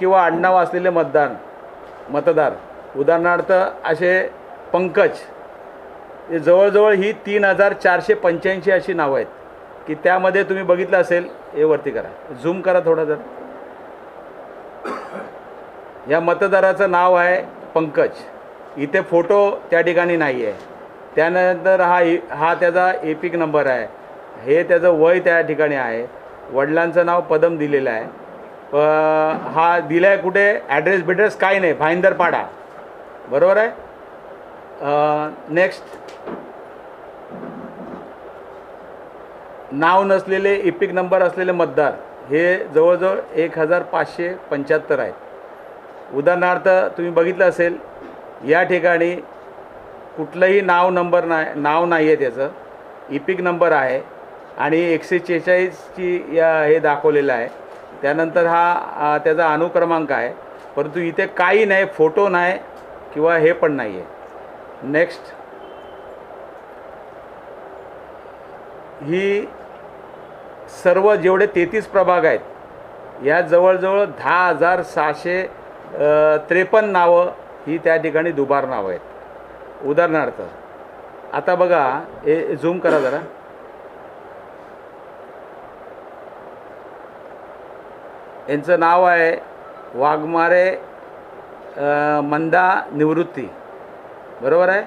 किंवा आडनाव असलेले मतदान मतदार. उदाहरणार्थ असे पंकज हे जवळजवळ ही तीन हजार चारशे पंच्याऐंशी अशी नावं आहेत. की त्यामध्ये तुम्ही बघितलं असेल हे वरती करा. झूम करा थोडं जर. या मतदाराचं नाव आहे पंकज. इथे फोटो त्या ठिकाणी नाही आहे. त्यानंतर हा हा त्याचा एपिक नंबर आहे. हे त्याचं वय त्या ठिकाणी आहे. वडिलांचं नाव पदम दिलेलं आहे. हा दिला आहे कुठे? ॲड्रेस बिड्रेस काही नाही. भाईंदरपाडा बरोबर आहे? नेक्स्ट नाव नसलेले इपिक नंबर असलेले मतदार. हे जवळजवळ एक हजार पाचशे पंच्याहत्तर आहेत. उदाहरणार्थ तुम्ही बघितलं असेल या ठिकाणी कुठलंही नाव नंबर नाही नाव नाही आहे त्याचं. इपिक नंबर आहे. आणि एकशे शेहेचाळीसची या हे दाखवलेलं आहे. त्यानंतर हा त्याचा अनुक्रमांक आहे. परंतु इथे काही नाही फोटो नाही किंवा हे पण नाही आहे नेक्स्ट ही सर्व जेवढे तेहतीस प्रभाग आहेत या जवळजवळ दहा हजार सहाशे त्रेपन्न नावं ही त्या ठिकाणी दुबार नावं आहेत. उदाहरणार्थ आता बघा हे झूम करा जरा. यांचं नाव आहे वाघमारे मंदा निवृत्ती. बरोबर आहे?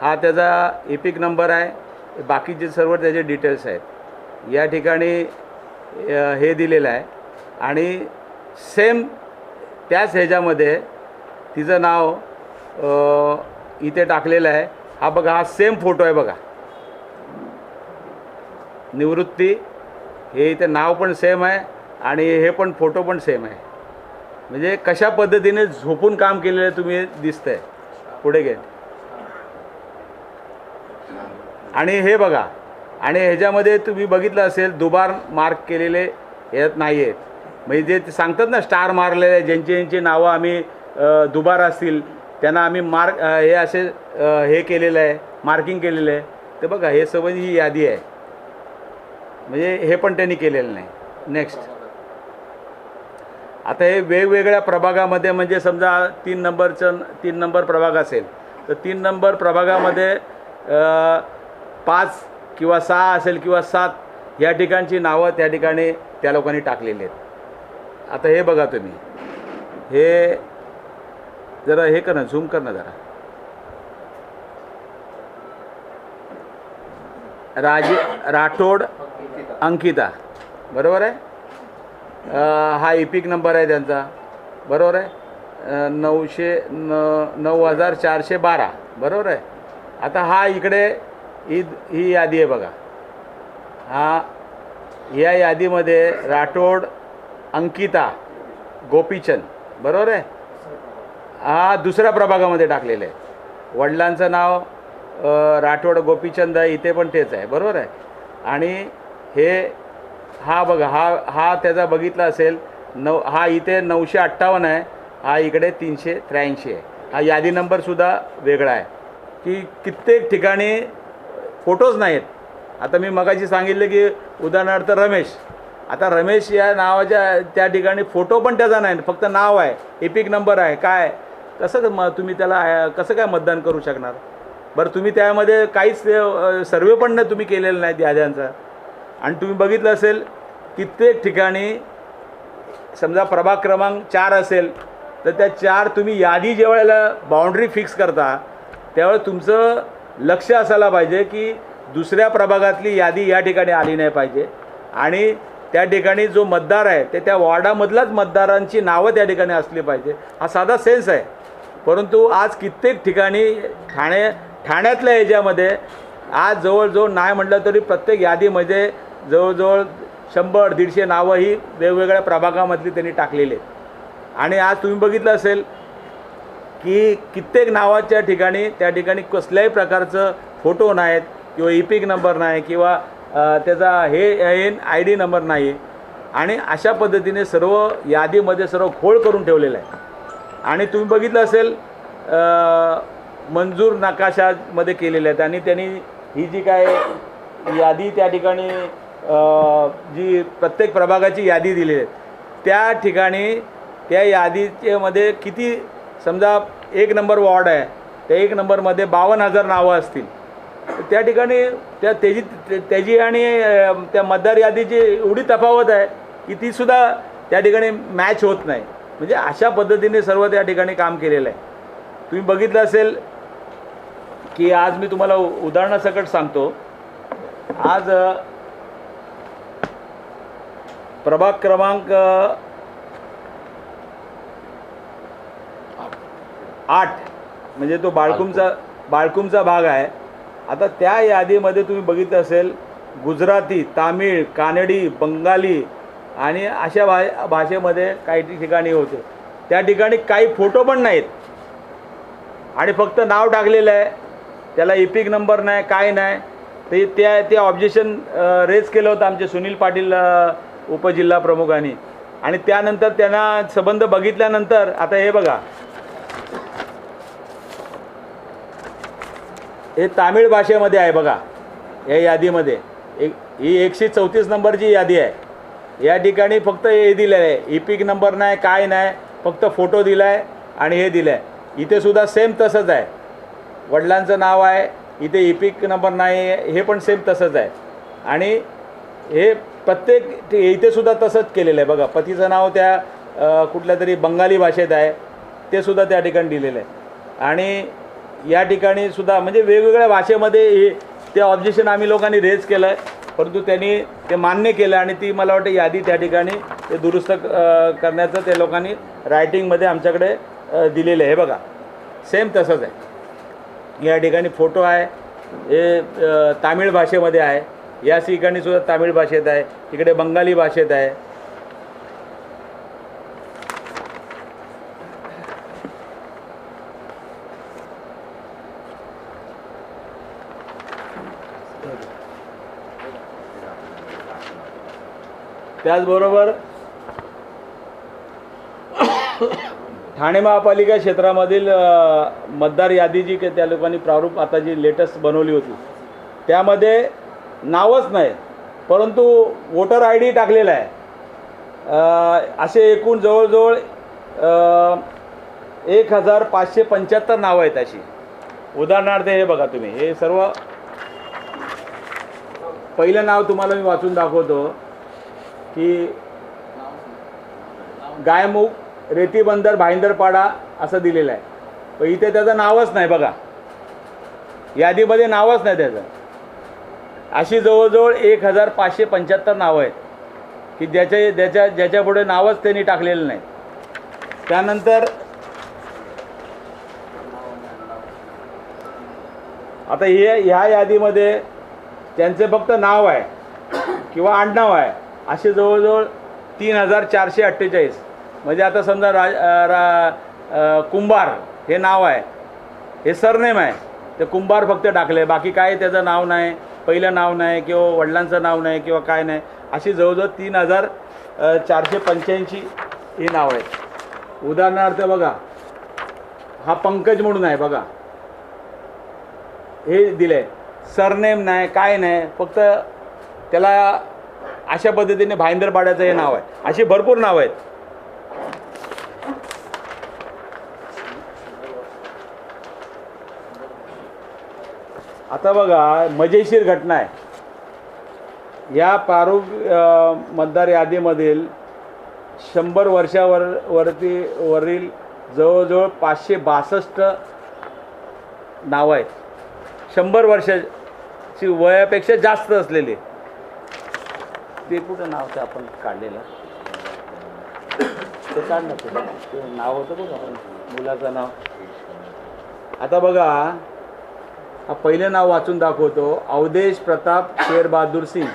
हा त्याचा इपिक नंबर आहे. बाकीचे सर्व त्याचे डिटेल्स आहेत. या ठिकाणी हे दिलेलं आहे. आणि सेम त्याच ह्याच्यामध्ये तिचं नाव इथे टाकलेलं आहे. हा बघा हा सेम फोटो आहे बघा. निवृत्ती हे इथे नाव पण सेम आहे. आणि हे पण फोटो पण सेम आहे. म्हणजे कशा पद्धतीने झोपून काम केलेलं तुम्ही दिसतंय? पुढे घे. आणि हे बघा आणि ह्याच्यामध्ये तुम्ही बघितलं असेल दुबार मार्क केलेले यात नाही आहेत म्हणजे जे सांगतात ना स्टार मारलेले ज्यांची ज्यांची नावं आम्ही दुबार असतील त्यांना आम्ही मार्क हे असे हे केलेलं आहे मार्किंग केलेलं आहे. ते बघा हे सर्व ही यादी आहे. म्हणजे हे पण त्यांनी केलेलं नाही. नेक्स्ट आता हे वेगवेगळ्या प्रभागामध्ये म्हणजे समजा तीन नंबरचं तीन नंबर प्रभाग असेल तर तीन नंबर प्रभागामध्ये पाच किंवा सहा असेल किंवा सात या ठिकाणची नावं त्या ठिकाणी त्या लोकांनी टाकलेली आहेत. आता हे बघा तुम्ही. हे जरा हे कर ना झूम कर ना जरा. राजे राठोड अंकिता. बरोबर आहे? हा इपिक नंबर आहे त्यांचा. बरोबर आहे? नऊशे न नऊ हजार चारशे बारा. बरोबर आहे? आता हा इकडे ही ही यादी आहे बघा. हा या यादीमध्ये राठोड अंकिता गोपीचंद. बरोबर आहे? हा दुसऱ्या प्रभागामध्ये टाकलेलं आहे. वडिलांचं नाव राठोड गोपीचंद आहे इथे पण तेच आहे. बरोबर आहे? आणि हे हा बघा हा हा त्याचा बघितला असेल नऊ हा इथे नऊशे अठ्ठावन्न आहे हा इकडे तीनशे त्र्याऐंशी आहे. हा यादी नंबरसुद्धा वेगळा आहे. की कित्येक ठिकाणी फोटोज नाहीत. आता मी मगाशी सांगितलं की उदाहरणार्थ रमेश. आता रमेश या नावाच्या त्या ठिकाणी फोटो पण त्याचा नाही फक्त नाव आहे एपिक नंबर आहे काय? कसं म तुम्ही त्याला कसं काय मतदान करू शकणार? बरं तुम्ही त्यामध्ये काहीच सर्वे पण नाही तुम्ही केलेलं नाहीत याद्यांचा आणि तुम्ही बघितलं असेल कित्येक ठिकाणी समजा प्रभाग क्रमांक चार असेल तर त्या चार तुम्ही यादी ज्या वेळेला बाउंड्री फिक्स करता त्यावेळेस तुमचं लक्ष असायला पाहिजे की दुसऱ्या प्रभागातली यादी या ठिकाणी आली नाही पाहिजे. आणि त्या ठिकाणी जो मतदार आहे ते त्या वॉर्डामधलाच मतदारांची नावं त्या ठिकाणी असली पाहिजे. हा साधा सेन्स आहे. परंतु आज कित्येक ठिकाणी ठाणे ठाण्यातल्या याच्यामध्ये आज जवळजवळ नाही म्हटलं तरी प्रत्येक यादीमध्ये जवळजवळ शंभर दीडशे नावं ही वेगवेगळ्या प्रभागामधली त्यांनी टाकलेली आहेत. आणि आज तुम्ही बघितलं असेल की कित्येक नावाच्या ठिकाणी त्या ठिकाणी कसल्याही प्रकारचं फोटो नाहीत किंवा इपिक नंबर नाही किंवा त्याचा हे एन आय डी नंबर नाही. आणि अशा पद्धतीने सर्व यादीमध्ये सर्व खोळ करून ठेवलेलं आहे. आणि तुम्ही बघितलं असेल मंजूर नकाशामध्ये केलेल्या आहेत आणि त्यांनी ही जी काय यादी त्या ठिकाणी जी प्रत्येक प्रभागाची यादी दिलेली आहे. त्या ठिकाणी त्या यादीच्यामध्ये किती समजा एक नंबर वॉर्ड आहे त्या एक नंबरमध्ये बावन्न हजार नावं असतील. तर त्या ठिकाणी त्या त्याची त्याची आणि त्या मतदार यादीची एवढी तफावत आहे की तीसुद्धा त्या ठिकाणी मॅच होत नाही. म्हणजे अशा पद्धतीने सर्व त्या ठिकाणी काम केलेलं आहे. तुम्ही बघितलं असेल की आज मी तुम्हाला उदाहरणासकट सांगतो. आज प्रभाग क्रमांक आठ. म्हणजे तो बाळकुमचा बाळकुमचा भाग आहे. आता त्या यादीमध्ये तुम्ही बघितलं असेल गुजराती तामिळ कानडी बंगाली आणि अशा भा भाषेमध्ये काही ठिकाणी होते. त्या ठिकाणी काही फोटो पण नाहीत. आणि फक्त नाव टाकलेलं आहे. त्याला इपिक नंबर नाही काय नाही. ते त्या ते ऑब्जेक्शन रेज केलं होतं आमचे सुनील पाटील उपजिल्हा प्रमुखांनी. आणि त्यानंतर त्यांना संबंध बघितल्यानंतर आता हे बघा. हे तामिळ भाषेमध्ये आहे बघा या यादीमध्ये. एक ही एकशे चौतीस नंबरची यादी आहे. या ठिकाणी फक्त हे दिलेलं आहे. इपिक नंबर नाही काय नाही फक्त फोटो दिला आहे आणि हे दिलं आहे इथे सुद्धा सेम तसंच आहे. वडिलांचं नाव आहे इथे इपिक नंबर नाही हे पण सेम तसंच आहे. आणि हे प्रत्येक ते- इथे सुद्धा तसंच केलेलं आहे. बघा पतीचं नाव त्या कुठल्या तरी बंगाली भाषेत आहे. ते सुद्धा त्या ठिकाणी दिलेलं आहे. आणि या ठिकाणी सुद्धा म्हणजे वेगवेगळ्या भाषेमध्ये हे ते ऑब्जेक्शन आम्ही लोकांनी रेज केलं आहे परंतु त्यांनी ते मान्य केलं आणि ती मला वाटतं यादी त्या ठिकाणी ते दुरुस्त करण्याचं ते लोकांनी रायटिंगमध्ये आमच्याकडे दिलेलं आहे. बघा सेम तसंच आहे. या ठिकाणी फोटो आहे. हे तामिळ भाषेमध्ये आहे. या ठिकाणी सुद्धा तामिळ भाषेत आहे इकडे बंगाली भाषेत आहे. त्याचबरोबर ठाणे महापालिका क्षेत्रामधील मतदार यादी जी काही त्या लोकांनी प्रारूप आता जी लेटेस्ट बनवली होती त्यामध्ये नावच नाही. परंतु वोटर आय डी टाकलेला आहे. असे एकूण जवळजवळ एक हजार पाचशे पंच्याहत्तर नावं आहेत अशी. उदाहरणार्थ हे बघा तुम्ही. हे सर्व पहिलं नाव तुम्हाला मी वाचून दाखवतो की गायमुख रेतीबंदर भाईंदरपाडा असं दिलेलं आहे. पण इथे त्याचं नावच नाही बघा. यादीमध्ये नावच नाही त्याचं. अशी जवळजवळ एक हजार पाचशे पंच्याहत्तर नावं आहेत. की ज्याच्या ज्याच्या ज्याच्यापुढे नावच त्यांनी टाकलेलं नाही. त्यानंतर आता हे ह्या यादीमध्ये त्यांचे फक्त नाव आहे किंवा आडनाव आहे. असे जवळजवळ तीन हजार चारशे अठ्ठेचाळीस. म्हणजे आता समजा रा रा कुंभार हे नाव आहे. हे सरनेम आहे. ते कुंभार फक्त टाकले. बाकी काय त्याचं नाव नाही. पहिलं नाव नाही किंवा वडिलांचं नाव नाही किंवा काय नाही अशी जवळजवळ तीन हजार चारशे पंच्याऐंशी ही नावं आहेत. उदाहरणार्थ बघा हा पंकज म्हणून आहे बघा. हे दिलं आहे सरनेम नाही काय नाही फक्त त्याला अशा पद्धतीने भाईंदरपाड्याचं हे नाव आहे. अशी भरपूर नावं आहेत. आता बघा मजेशीर घटना आहे. या प्रारूप मतदार यादीमधील शंभर वर्षावर वरती वरील जवळजवळ पाचशे बासष्ट नावं आहेत. शंभर वर्षाची वयापेक्षा जास्त असलेली. ते कुठं नाव ते आपण काढलेलं? ते काढ ना ते. ते नाव होतं बघा आपण मुलाचं नाव. आता बघा पहिलं नाव वाचून दाखवतो. अवधेश प्रताप शेर बहादूर सिंग.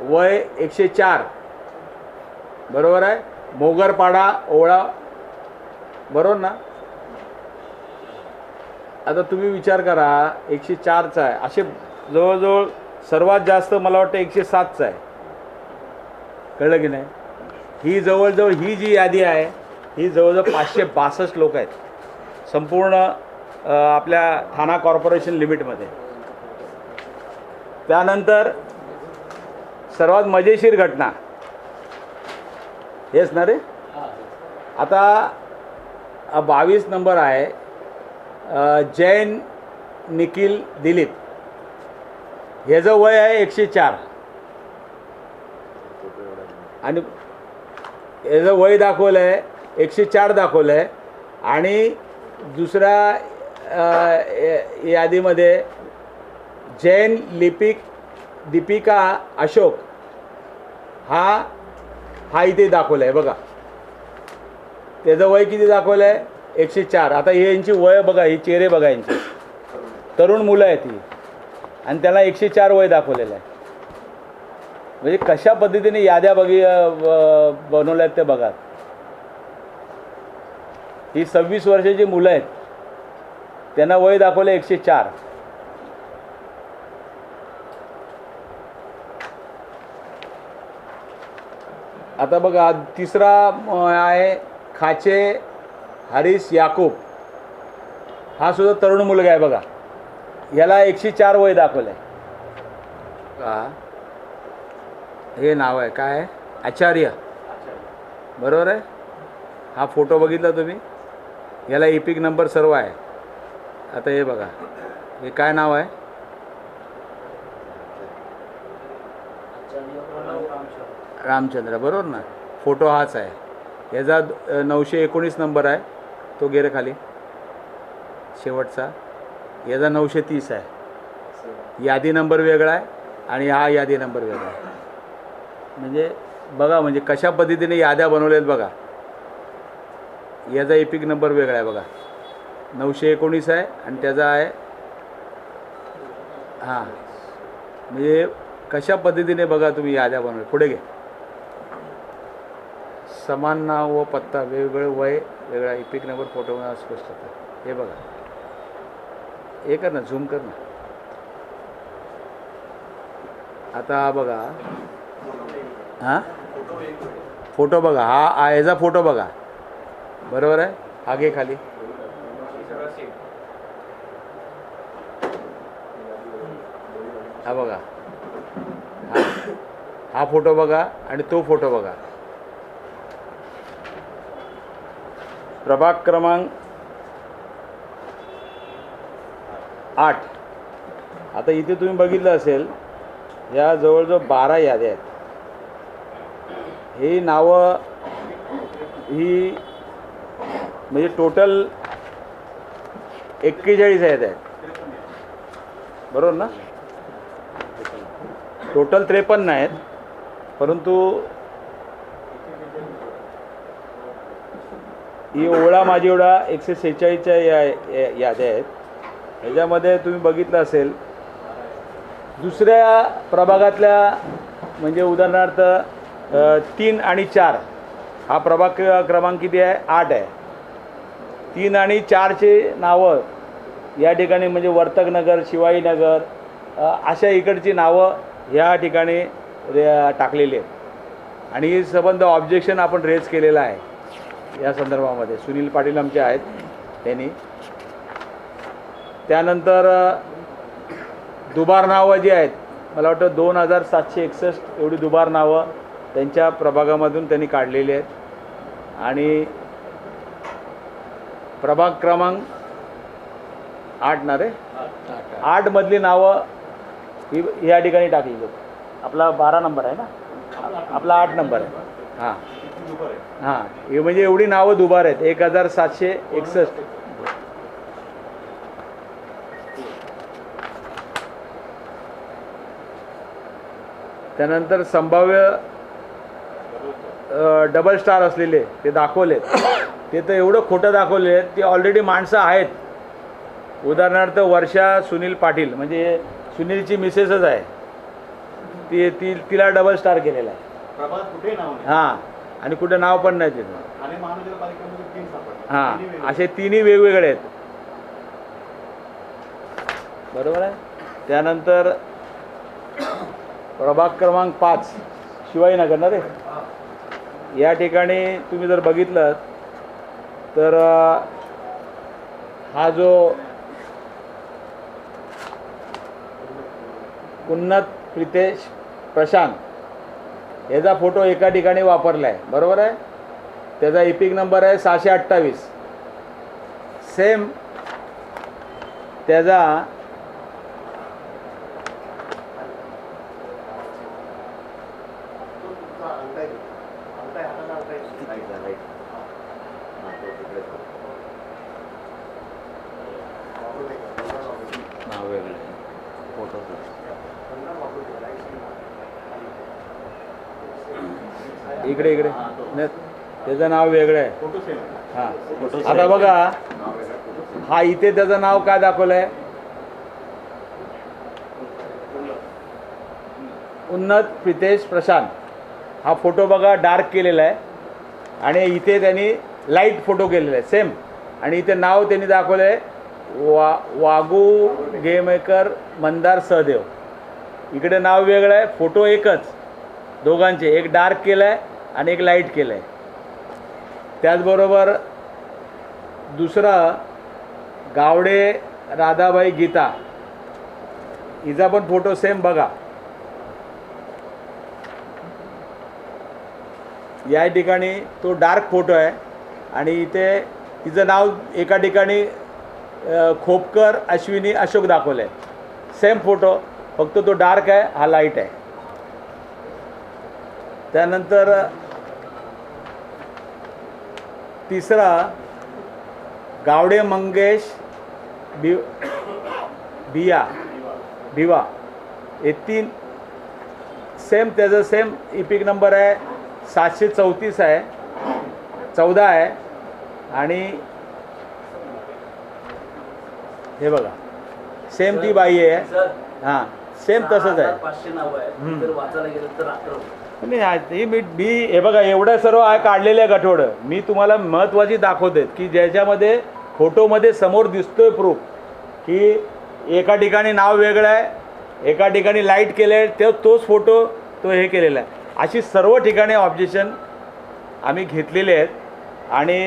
वय एकशे चार. बरोबर आहे? मोगरपाडा ओळा. बरोबर ना? आता तुम्ही विचार करा एकशे चारचा आहे. असे जवळजवळ सर्वात जास्त मला वाटतं एकशे सातचा आहे. कळलं की नाही? ही जवळजवळ ही जी यादी आहे ही जवळजवळ पाचशे बासष्ट लोक आहेत. संपूर्ण आपल्या ठाणा कॉर्पोरेशन लिमिटमध्ये. त्यानंतर सर्वात मजेशीर घटना. हेच ना रे? आता बावीस नंबर आहे. जैन निखिल दिलीप. ह्याचं वय आहे एकशे चार. आणि ह्याचं वय दाखवलं आहे एकशे चार दाखवलं आहे आणि दुसऱ्या यादीमध्ये जैन लिपिक दीपिका अशोक हा हा इथे दाखवला आहे बघा. त्याचं वय किती दाखवलं आहे एकशे चार. आता हे यांची वय बघा ही चेहरे बघा यांची. तरुण मुलं आहेत ही. आणि त्याला एकशे चार वय दाखवलेलं आहे. म्हणजे कशा पद्धतीने याद्या बघी बनवल्या आहेत ते बघा. ही सव्वीस वर्षाची मुलं आहेत. त्यांना वय दाखवलं एकशे चार. आता बघा तिसरा आहे खाचे हरीश याकूब. हा सुद्धा तरुण मुलगा आहे बघा. याला एकशे चार वय दाखवलं आहे का? हे नाव आहे काय आहे? आचार्य. बरोबर आहे? हा फोटो बघितला तुम्ही? याला इपिक नंबर सर्व आहे. आता हे बघा. हे काय नाव आहे? रामचंद्र बरोबर ना? फोटो हाच आहे. याचा नऊशे एकोणीस नंबर आहे. तो गेरे खाली. शेवटचा. याचा नऊशे तीस आहे. यादी नंबर वेगळा आहे आणि हा यादी नंबर वेगळा आहे. म्हणजे बघा म्हणजे कशा पद्धतीने याद्या बनवल्या आहेत बघा. याचा एपिक नंबर वेगळा आहे बघा. नऊशे एकोणीस आहे आणि त्याचा आहे हां. म्हणजे कशा पद्धतीने बघा तुम्ही याद्या बनवल्या. पुढे घे समान नाव व पत्ता वेगवेगळं वय वेगळा इपिक नंबर फोटो स्पष्ट होतं हे बघा. हे कर ना झूम कर ना. आता बघा. हां? फोटो बघा. हा याचा फोटो बघा. बरोबर आहे? आगे खाली. हा बघा. हा. हा फोटो बघा आणि तो फोटो बघा. प्रभाग क्रमांक आठ. आता इथे तुम्ही बघितलं असेल या जवळजवळ बारा याद्या आहेत. ही नावं ही म्हणजे टोटल एक्केचाळीस आहेत आहेत. बरोबर ना? टोटल त्रेपन्न आहेत. परंतु ही ओळा माझी ओळा एकशे सेहेचाळीसच्या या याद्या आहेत. ह्याच्यामध्ये तुम्ही बघितलं असेल दुसऱ्या प्रभागातल्या म्हणजे उदाहरणार्थ तीन आणि चार हा प्रभाग क्रमांक किती आहे? आठ आहे. तीन आणि चारचे नावं या ठिकाणी म्हणजे वर्तकनगर शिवाईनगर अशा इकडची नावं ह्या ठिकाणी रे- टाकलेली आहेत. आणि संबंध ऑब्जेक्शन आपण रेज केलेलं आहे. या संदर्भामध्ये. सुनील पाटील आमचे आहेत. त्यांनी. त्यानंतर दुबार नावं जी आहेत मला वाटतं दोन हजार सातशे एकसष्ट एवढी दुबार नावं त्यांच्या प्रभागामधून त्यांनी काढलेली आहेत. आणि प्रभाग क्रमांक आठ ना रे? आठमधली नावं ही या ठिकाणी टाकली आहेत आपला बारा नंबर आहे ना? आपला आठ नंबर आहे. हां. हां. हे म्हणजे एवढी नावं दुबार आहेत. एक हजार सातशे एकसष्ट. त्यानंतर संभाव्य डबल स्टार असलेले ते दाखवलेत. ते तर एवढं खोटं दाखवले आहेत. ते ऑलरेडी माणसं आहेत. उदाहरणार्थ वर्षा सुनील पाटील. म्हणजे सुनीलची मिसेसच आहे. ती ती तिला डबल स्टार केलेला आहे. हां आणि कुठं नाव पण नाही तिथं. हां. असे तिन्ही वेगवेगळे आहेत. बरोबर आहे? त्यानंतर प्रभाग क्रमांक पाच शिवाजीनगर ना रे? या ठिकाणी तुम्ही जर बघितलं तर हा जो उन्नत प्रितेश प्रशांत. याचा फोटो एका ठिकाणी वापरला आहे बरोबर आहे? त्याचा इपिक नंबर आहे सहाशे अठ्ठावीस. सेम त्याचा तो तुमचा अंगठा आहे. अंगठा आहे, हाताचा अंगठा आहे. वापरू नये. बंगाल वापरू नये. नाव वेगळं फोटो बंगाल वापरू नये. लाइट स्क्रीन वापरू. इकडे इकडे. नाही, त्याचं नाव वेगळं आहे. हा. आता बघा हा इथे त्याचं नाव काय दाखवलंय? उन्नत प्रितेश प्रशांत. हा फोटो बघा डार्क केलेला आहे. आणि इथे त्यांनी लाइट फोटो केलेला आहे सेम. आणि इथे नाव त्यांनी दाखवलं आहे वा वागू गेमेकर मंदार सहदेव. इकडे नाव वेगळं आहे फोटो एकच. दोघांचे एक डार्क केलं आहे आणि एक लाइट केलं आहे त्याचबरोबर दुसरं गावडे राधाबाई गीता. हिचा पण फोटो सेम बघा. या ठिकाणी तो डार्क फोटो आहे आणि इथे तिचं नाव एका ठिकाणी खोपकर अश्विनी अशोक दाखवलं आहे सेम फोटो फक्त तो डार्क आहे हा लाइट आहे. त्यानंतर तिसरा गावडे मंगेश बि बिया भिवा हे तीन सेम त्याचं सेम इपिक नंबर आहे. सातशे चौतीस आहे. चौदा आहे. आणि हे बघा. सेम ती बाई आहे. हां सेम तसंच आहे. नाही आज- हे मी मी हे बघा एवढं सर्व आहे काढलेलं आहे गठोडं मी तुम्हाला महत्त्वाची दाखवते की ज्याच्यामध्ये फोटोमध्ये समोर दिसतोय प्रूफ की एका ठिकाणी नाव वेगळं आहे एका ठिकाणी लाइट केलं आहे तो तोच फोटो तो हे केलेला आहे. अशी सर्व ठिकाणी ऑब्जेक्शन आम्ही घेतलेले आहेत आणि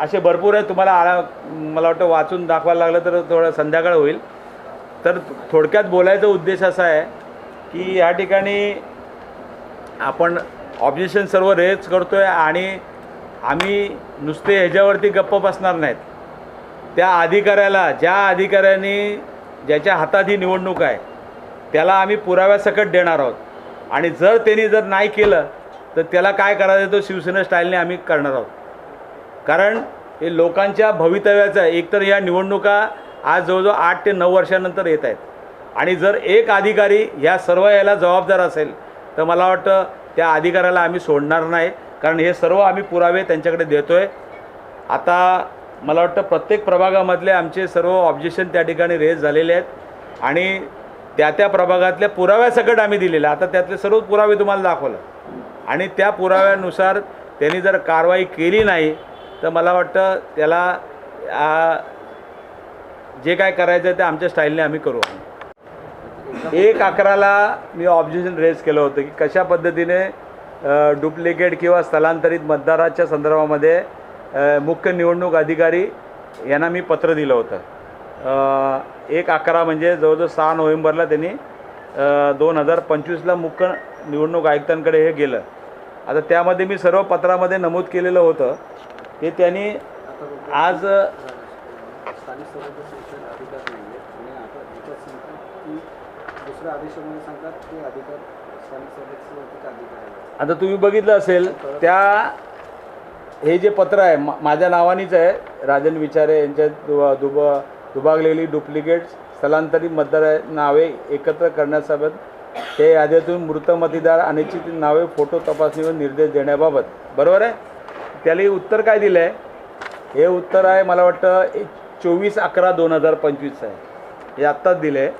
असे भरपूर आहेत. तुम्हाला आला मला वाटतं वाचून दाखवायला लागलं तर थोडं संध्याकाळ होईल. तर थोडक्यात बोलायचा उद्देश असा आहे की या ठिकाणी आपण ऑब्जेक्शन सर्व रेज करतो आहे आणि आम्ही नुसते ह्याच्यावरती गप्प बसणार नाहीत. त्या अधिकाऱ्याला ज्या अधिकाऱ्यांनी ज्याच्या हातात ही निवडणूक आहे त्याला आम्ही पुराव्यासकट देणार आहोत. आणि जर त्यांनी जर नाही केलं तर त्याला काय करायचं तो शिवसेना स्टाईलने आम्ही करणार आहोत. कारण हे लोकांच्या भवितव्याचं एकतर या निवडणुका आज जवळजवळ आठ ते नऊ वर्षानंतर येत आहेत. आणि जर एक अधिकारी ह्या सर्व याला जबाबदार असेल तर मला वाटतं त्या अधिकाऱ्याला आम्ही सोडणार नाही. कारण हे सर्व आम्ही पुरावे त्यांच्याकडे देतो आहे आता मला वाटतं प्रत्येक प्रभागामधले आमचे सर्व ऑब्जेक्शन त्या ठिकाणी रेज झालेले आहेत. आणि त्या त्या प्रभागातल्या पुराव्यासकट आम्ही दिलेलं आता त्यातले सर्व पुरावे तुम्हाला दाखवलं. आणि त्या पुराव्यानुसार त्यांनी जर कारवाई केली नाही तर मला वाटतं त्याला जे काय करायचं आहे ते आमच्या स्टाईलने आम्ही करू. एक अकराला मी ऑब्जेक्शन रेज केलं होतं की कशा पद्धतीने डुप्लिकेट किंवा स्थलांतरित मतदाराच्या संदर्भामध्ये मुख्य निवडणूक अधिकारी यांना मी पत्र दिलं होतं. एक अकरा म्हणजे जवळजवळ सहा नोव्हेंबरला त्यांनी दोन हजार पंचवीसला मुख्य निवडणूक आयुक्तांकडे हे गेलं. आता त्यामध्ये मी सर्व पत्रामध्ये नमूद केलेलं होतं. ते त्यांनी आज स्थानिक स्वराज्य संस्था अधिकार नाही आहेत आणि आता याच्यात सांगतात की दुसऱ्या आदेशामध्ये सांगतात ते अधिकार स्थानिक स्वराज्य अधिकार आहेत. आता तुम्ही बघितलं असेल त्या हे जे पत्र आहे मा- माझ्या नावानीच आहे राजन विचारे यांच्या दुबा दुबा दुबागलेली डुप्लिकेट स्थलांतरित मतदार नावे एकत्र करण्यासोबत ते यादीतून मृत मतदार अनिश्चित नावे फोटो तपासणीवर निर्देश देण्याबाबत. बरोबर आहे? त्याला उत्तर काय दिलं आहे हे उत्तर आहे मला वाटतं चोवीस अकरा दोन हजार पंचवीस आहे. हे आत्ताच दिलं आहे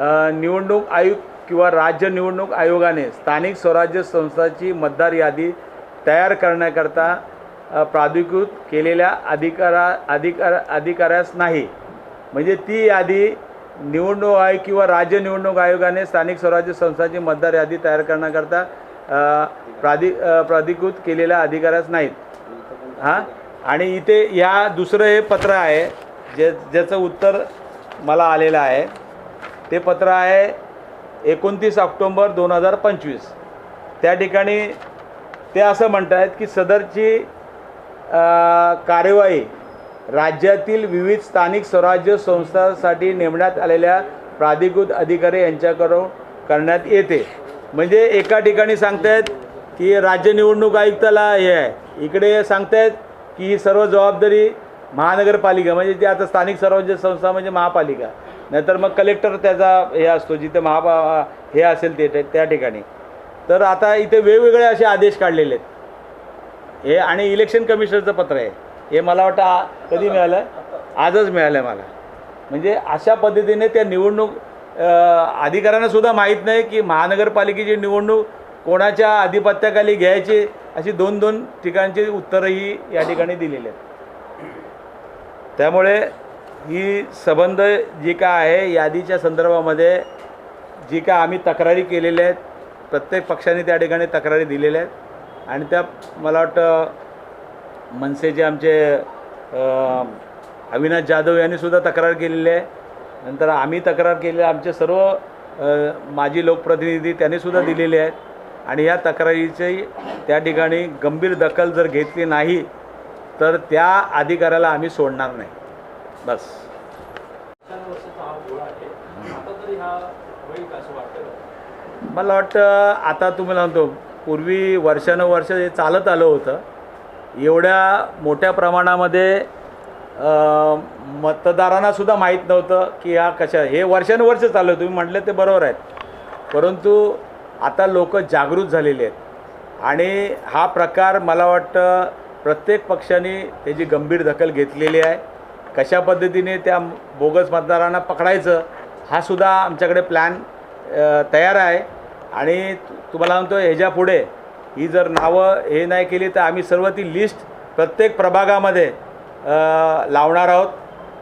निवडणूक आयोग किंवा राज्य निवडणूक आयोगाने स्थानिक स्वराज्य संस्थाची मतदार यादी तयार करण्याकरता प्राधिकृत केलेल्या अधिकारा अधिकार अधिकाऱ्यास नाही. म्हणजे ती यादी निवडणूक आयोग किंवा राज्य निवडणूक आयोगाने स्थानिक स्वराज्य संस्थाची मतदार यादी तयार करण्याकरता प्राधि प्राधिकृत केलेल्या अधिकाऱ्यास नाहीत. हां? आणि इथे ह्या दुसरं हे पत्र आहे जे ज्याचं उत्तर मला आलेलं आहे. ते पत्र आहे एकोणतीस ऑक्टोंबर दोन हजार पंचवीस. त्या ठिकाणी ते असं म्हणत आहेत की सदरची कार्यवाही राज्यातील विविध स्थानिक स्वराज्य संस्थांसाठी नेमण्यात आलेल्या प्राधिकृत अधिकारी यांच्याकडून करण्यात येते. म्हणजे एका ठिकाणी सांगतायत की राज्य निवडणूक आयुक्ताला हे आहे. इकडे सांगतायत की ही सर्व जबाबदारी महानगरपालिका म्हणजे ती आता स्थानिक स्वराज्य संस्था म्हणजे महापालिका. नाहीतर मग कलेक्टर त्याचा हे असतो जिथे महापा हे असेल ते त्या ठिकाणी. तर आता इथे वेगवेगळे असे आदेश काढलेले आहेत. हे आणि इलेक्शन कमिशनरचं पत्र आहे. हे मला वाटतं कधी मिळालं? आजच मिळालं आहे मला. म्हणजे अशा पद्धतीने त्या निवडणूक अधिकाऱ्यांनासुद्धा अधिकाऱ्यांना सुद्धा माहीत नाही की महानगरपालिकेची निवडणूक कोणाच्या आधिपत्याखाली घ्यायची अशी दोन दोन ठिकाणची उत्तरंही या ठिकाणी दिलेली आहेत. त्यामुळे ही संबंध जी काय आहे यादीच्या संदर्भामध्ये जी काय आम्ही तक्रारी केलेल्या आहेत प्रत्येक पक्षाने त्या ठिकाणी तक्रारी दिलेल्या आहेत. आणि त्या मला वाटतं मनसेचे आमचे अविनाश जाधव यांनी सुद्धा तक्रार केलेली आहे. नंतर आम्ही तक्रार केलेली आमचे सर्व माजी लोकप्रतिनिधी त्यांनीसुद्धा दिलेले आहेत. आणि या तक्रारीची त्या ठिकाणी गंभीर दखल जर घेतली नाही तर त्या अधिकाऱ्याला आम्ही सोडणार नाही. बस. मला वाटतं आता तुम्हाला म्हणतो पूर्वी वर्षानुवर्ष हे चालत आलं होतं. एवढ्या मोठ्या प्रमाणामध्ये मतदारांनासुद्धा मतदारांना सुद्धा माहीत नव्हतं की हा कशा हे वर्षानुवर्ष चालू तुम्ही म्हटलं ते बरोबर आहेत परंतु आता लोक जागृत झालेले आहेत. आणि हा प्रकार मला वाटतं प्रत्येक पक्षाने त्याची गंभीर दखल घेतलेली आहे. कशा पद्धतीने त्या बोगस मतदारांना पकडायचं हा सुद्धा आमच्याकडे प्लॅन तयार आहे. आणि तुम्हाला म्हणतो ह्याच्या पुढे ही जर नावं हे नाही केली तर आम्ही सर्व ती लिस्ट प्रत्येक प्रभागामध्ये लावणार आहोत.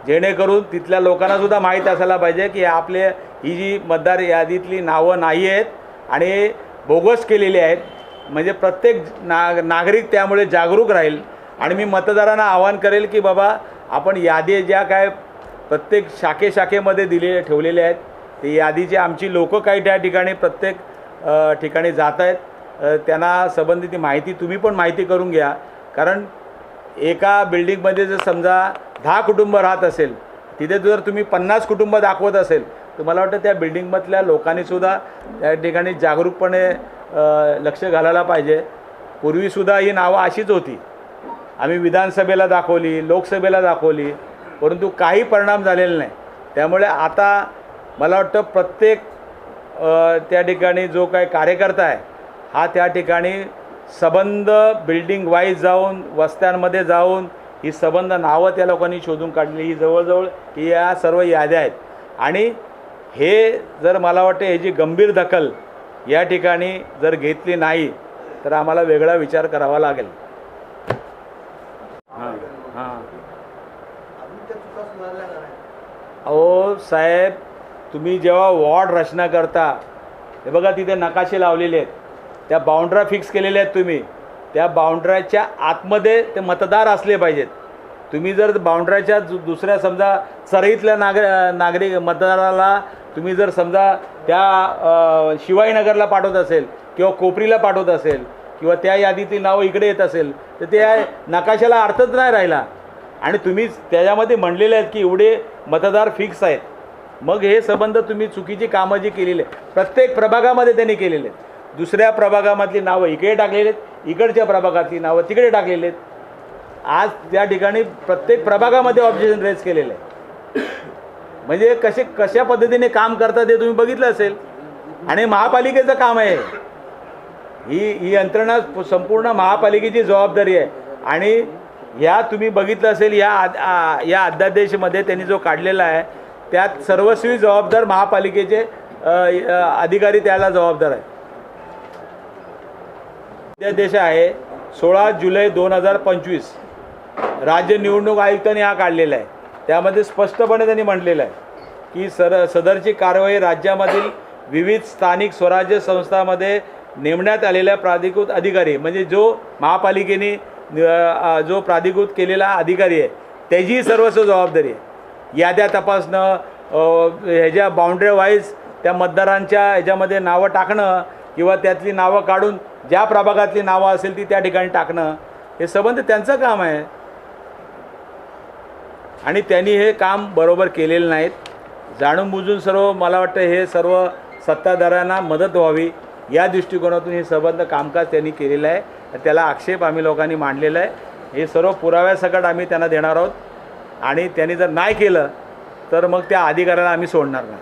जेणेकरून तिथल्या लोकांनासुद्धा माहीत असायला पाहिजे की आपले ही जी मतदार यादीतली नावं नाही आहेत आणि बोगस केलेली आहेत. म्हणजे प्रत्येक ना नागरिक त्यामुळे जागरूक राहील. आणि मी मतदारांना आवाहन करेल की बाबा आपण यादी ज्या काय प्रत्येक शाखे शाखेमध्ये दिलेले ठेवलेले आहेत ते यादीचे आमची लोकं काही त्या ठिकाणी प्रत्येक ठिकाणी जात आहेत त्यांना संबंधित माहिती तुम्ही पण माहिती करून घ्या. कारण एका बिल्डिंगमध्ये जर समजा दहा कुटुंब राहत असेल तिथे जर तुम्ही पन्नास कुटुंब दाखवत असेल तर मला वाटतं त्या बिल्डिंगमधल्या लोकांनीसुद्धा त्या ठिकाणी जागरूकपणे लक्ष घालायला पाहिजे. पूर्वीसुद्धा ही नावं अशीच होती. आम्ही विधानसभेला दाखवली लोकसभेला दाखवली परंतु काही परिणाम झालेला नाही. त्यामुळे आता मला वाटतं प्रत्येक त्या ठिकाणी जो काही कार्यकर्ता आहे हा त्या ठिकाणी सबंध बिल्डिंग वाईज जाऊन वस्त्यांमध्ये जाऊन ही सबंध नावं त्या लोकांनी शोधून काढली. ही जवळजवळ ही या सर्व याद्या आहेत. आणि हे जर मला वाटतं ह्याची गंभीर दखल या ठिकाणी जर घेतली नाही तर आम्हाला वेगळा विचार करावा लागेल हां हां अजून त्या चुका सुधारल्या का नाही अहो साहेब तुम्ही जेव्हा वॉर्ड रचना करता हे बघा तिथे नकाशे लावलेले आहेत. त्या बाउंड्रा फिक्स केलेल्या आहेत तुम्ही. त्या बाउंड्राच्या आतमध्ये ते मतदार असले पाहिजेत. तुम्ही जर बाउंड्राच्या दु दुसऱ्या समजा चरईतल्या नाग नागरिक मतदाराला तुम्ही जर समजा त्या शिवाईनगरला शिवाजीनगरला पाठवत असेल किंवा कोपरीला पाठवत असेल किंवा त्या यादीतील नावं इकडे येत असेल तर त्या नकाशाला अर्थच नाही राहिला. आणि तुम्ही त्याच्यामध्ये म्हणलेले आहेत की एवढे मतदार फिक्स आहेत. मग हे संबंध तुम्ही चुकीची कामं जी केलेली आहेत प्रत्येक प्रभागामध्ये त्यांनी केलेले आहेत. दुसऱ्या प्रभागामधली नावं इकडे टाकलेली आहेत इकडच्या प्रभागातली नावं तिकडे टाकलेली आहेत. आज त्या ठिकाणी प्रत्येक प्रभागामध्ये ऑब्जेक्शन रेज केलेलं आहे म्हणजे कसे कशा पद्धतीने काम करतात हे तुम्ही बघितलं असेल. आणि महापालिकेचं काम आहे. ही ही यंत्रणा संपूर्ण महापालिकेची जबाबदारी आहे. आणि या तुम्ही बघितलं असेल या आद- आ- या अध्यादेशमध्ये त्यांनी जो काढलेला आहे त्यात सर्वस्वी जबाबदार महापालिकेचे अधिकारी त्याला जबाबदार आहे अध्यादेश आहे सोळा जुलै दोन हजार पंचवीस. राज्य निवडणूक आयुक्तांनी हा काढलेला आहे. त्यामध्ये स्पष्टपणे त्यांनी म्हटलेलं आहे की सर सदरची कारवाई राज्यामधील विविध स्थानिक स्वराज्य संस्थांमध्ये नेमण्यात आलेल्या प्राधिकृत अधिकारी म्हणजे जो महापालिकेने जो प्राधिकृत केलेला अधिकारी आहे त्याची सर्वस्व जबाबदारी आहे. याद्या तपासणं ह्याच्या बाउंड्री वाईज त्या मतदारांच्या ह्याच्यामध्ये नावं टाकणं किंवा त्यातली नावं काढून ज्या प्रभागातली नावं असेल ती त्या ठिकाणी टाकणं हे संबंध त्यांचं काम आहे. आणि त्यांनी हे काम बरोबर केलेलं नाहीत. जाणून बुजून सर्व मला वाटतं हे सर्व सत्ताधाऱ्यांना मदत व्हावी. या दृष्टिकोनातून हे संबंध कामकाज त्यांनी केलेलं आहे. त्याला आक्षेप आम्ही लोकांनी मांडलेला आहे. हे सर्व पुराव्यासकट आम्ही त्यांना देणार आहोत. आणि त्यांनी जर नाही केलं तर मग त्या अधिकाऱ्याला आम्ही सोडणार नाही.